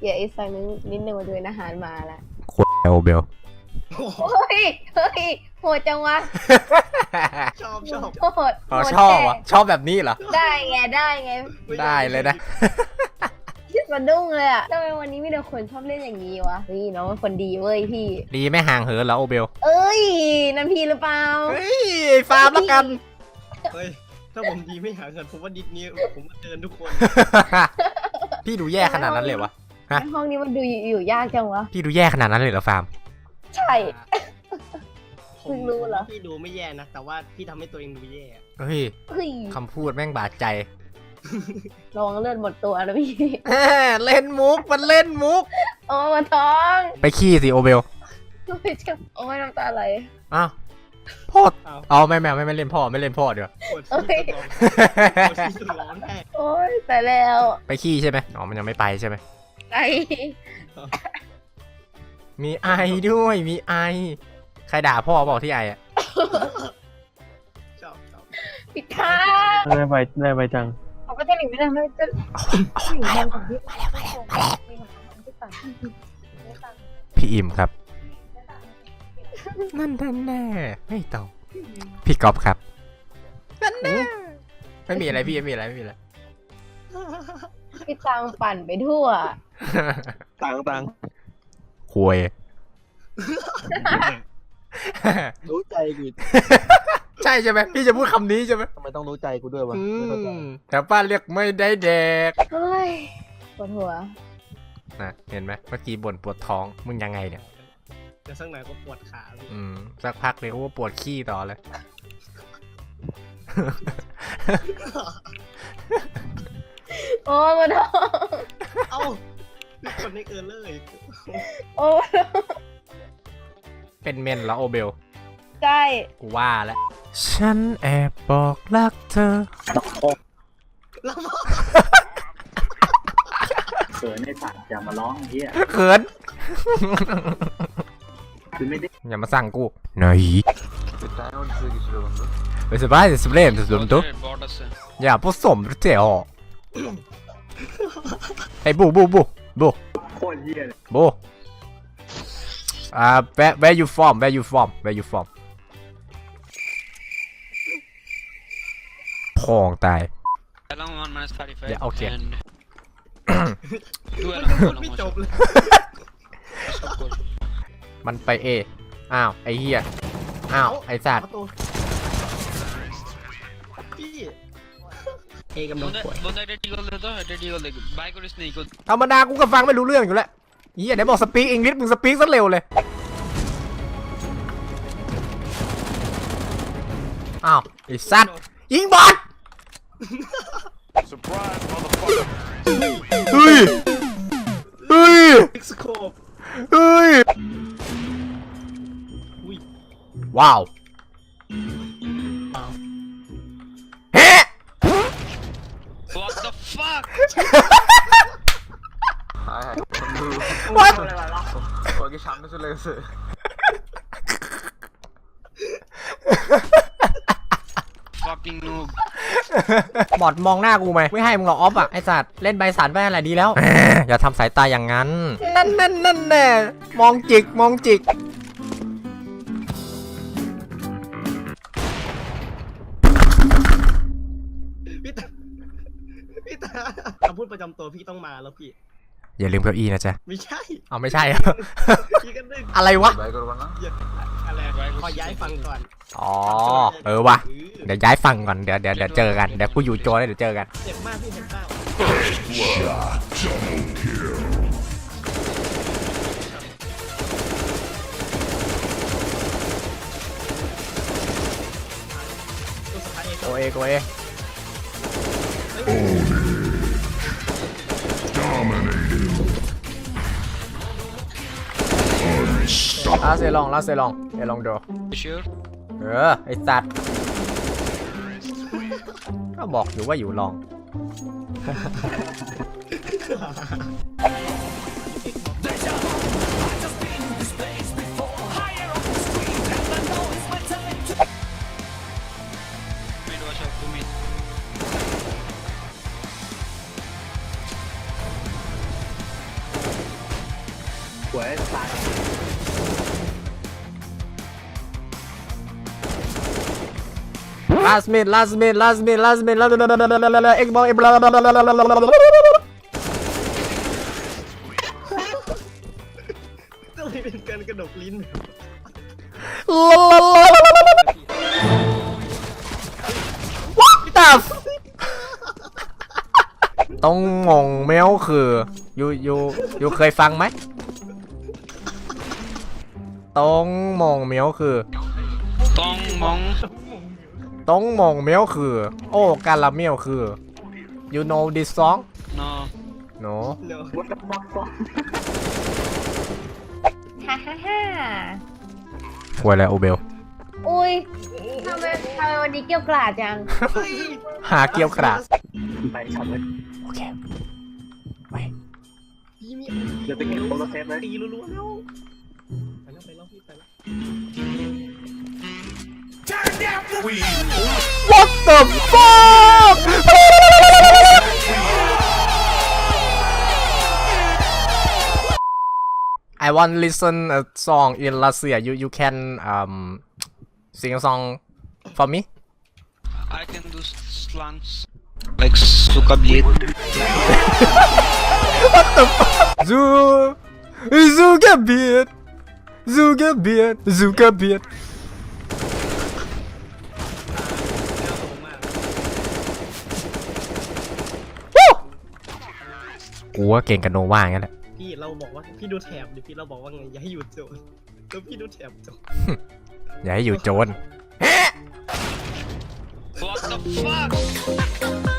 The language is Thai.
เดี๋ยวอีกสักนิดนิดนึงมาดูอาหารมาละควายโอเบลโอ้โหเฮ้ยเฮ้ยโหดจังวะชอบชอบโหดอ๋อโหดชอบแท้อะชอบแบบนี้เหรอ ได้ไงได้ไงได้เลยนะ คิดสะดุ้งเลยอะทำไมวันนี้มีแต่คนชอบเล่นอย่างนี้วะเฮ้ยน้องเป็นคนดีเว้ยพี่ ดีไม่ห่างเหินแล้วโอเบล เอ้ยนั่นพี่หรือเปล่า เฮ้ยไอ้ฟาร์มแล้วกัน เฮ้ยถ้าผมดีไม่หาเงินผมว่าดิสนี้ผมมาเตือนทุกคน พี่ดูแย่ขนาดนั้นเลยวะ ฮะในห้องนี้มันดูอยู่ยากจังวะ พี่ดูแย่ขนาดนั้นเลยเหรอฟาร์ม ใช่ผเพิ่มงรู้เหรอ พี่ดูไม่แย่นะ แต่ว่าพี่ทำให้ตัวเองดูแย่เฮ้ยเฮ้ยคำพูดแม่งบาดใจระวังเลือดหมดตัวนะพี่ เล่นมุก มันเล่นมุก โอ้มาท้องไปขี้สิโอเบล ไม่เจ็บโอ้ยน้ำตาไหลอ้าว พ่อ เอาเอาไม่แม่ไม่ไม่เล่นพ่อไม่เล่นพ่อเดี๋ยวปวดเอ้ยที่สุดร้อนปวดที่สุดร้อนแน่โอ้ยแต่แล้วไปขี้ใช่ไหมอ๋อมันยังไม่ไปใช่ไหมไอ้มีไอด้วยมีไอ ใครด่าพ่อบอกที่ไออะชอบชอบปิดทางได้ใบได้ใบจังเอาไปเต้นหนึ่งไม่ได้ไม่ได้มาแล้วมาแล้วมาแล้วมาแล้วมาแล้วพี่อิมครับ นั่นแน่แน่ไม่ตอบพี่ก๊อฟครับ นั่นแน่ไม่มีอะไรพี่ไม่มีอะไรไม่มีอะไรพี่ตังปั่นไปทั่ว ตังตังควยรู้ใจกูใช่ใช่ไหมพี่จะพูดคำนี้ใช่ไหมทำไมต้องรู้ใจกูด้วยวะอืไม่เข้าใจมแต่ป้านเรียกไม่ได้แดกเฮ้ยปวดหัวนะเห็นไหมเมื่อกี้บ่นปวดท้องมึงยังไงเนี่ย เดี๋ยวสักหน่อยก็ปวดขาพี่อืมสักพักเลยเขาก็ปวดขี้ต่อเลย โอ้มาท้องเอ้าพี่คนไม่เกินเลยโอ้เป็นเมนแล้วโอเบล ใช่กูว่าแล้ว ฉันแอบบอกรักเธอ แล้วมาเขินในสัตว์อย่ามาร้องไอ้เฮียเขิน คือไม่ได้อย่ามาสั่งกูไหนเฮ้ยสบายสบายสบายตัวอย่าผสมเจ๋อไอ้บูบูบูบูโคตรเฮียเลยบูอ่า where where you from where you from where you from พองตาย Along one minus 35. Yeah, okay. And two มัน along ยังพูด along ไม่ one จบ shot. เลย Stop goal. มันไปเอ อ้าว ไอ้เหี้ย อ้าว ไอ้สัตว์ เอาตัวพี่เอกำลัง Bunda ป่วย bunda ready goal देता है ready goal देगा बाय को रिस्क नहीं को ธรรมดากูก็ฟังไม่รู้เรื่องอยู่แล้วเหี้ยไหนบอกสปีกอังกฤษมึงสปีกซะเร็วเลย อ้าว ไอ้สัตว์ ยิงบอลเฮ้ย เฮ้ย พิกสโคป เฮ้ยว้าวเฮ้ย What the fuck วัด Porque chama de laser. หมอดมองหน้ากูไหมไม่ให้มึงหรอกออฟอะไอสัตว์เล่นใบสันไปอะไรดีแล้ว อย่าทำสายตาอย่างนั้น นั่นนั่นนั่นแน่มองจิกมองจิก พี่ตาพี่ตาคำพูดประจำตัวพี่ต้องมาแล้วพี่ อย่าลืมเก้าอี้นะจ๊ะ ไม่ใช่ เอาไม่ใช่อะไรวะ ไรขอย้ายฟังก่อนอ๋อ เออวะเดี๋ยวย้ายฝั่งก่อน เดี๋ยวเดี๋ยวเดี๋ยวเจอกัน เดี๋ยวกูอยู่โจแล้วเดี๋ยวเจอกัน เจ็บมากพี่เจ็บมากตัวสุดท้ายเองโกเอโกเอ ลาเซลองลาเซลองเอลองดู You sure เออ ไอสัตว์ ก็บอกอยู่ว่าอยู่ลอง ลาสมิดลาสมิดลาสมิดลาสมิดลาเอ็กบอลเอ็กบอลก็เลยเป็นการกระดกลิ้น What the f ต้องมองแมวคือยูยูยูเคยฟังไหมต้องมองแมวคือ Tong Mong. ต้องมองแมวคือ โอ้การละเมียวคือ you know this song No. no เนาะวัดกับบ็อกซ์ฮ่าฮ่าฮ่าหวยแล้วโอเบล อุ้ยทำไมทำไมวันนี้เกี่ยวกราดจัง หาเกี่ยวกระดาษไปช็อตเลยโอเคไปพี่มีเดี๋ยวไปเก็บโปรเซสเลยตีรัวๆแล้วไปแล้วไปแล้วพี่ไปแล้ว What the fuck? I want listen a song in Russia you you can um sing a song for me? I can do slants. Like suka blade. Zu Zugabeard Zugabeard Zugabeard กูว่าเก่งกับโนว่างั้นแหละพี่เราบอกว่าพี่ดูแถบดิพี่เราบอกว่าไงอย่าให้หยุดโจรแล้วพี่ดูแถบโจรอย่าให้อยู่โจร What the fuck?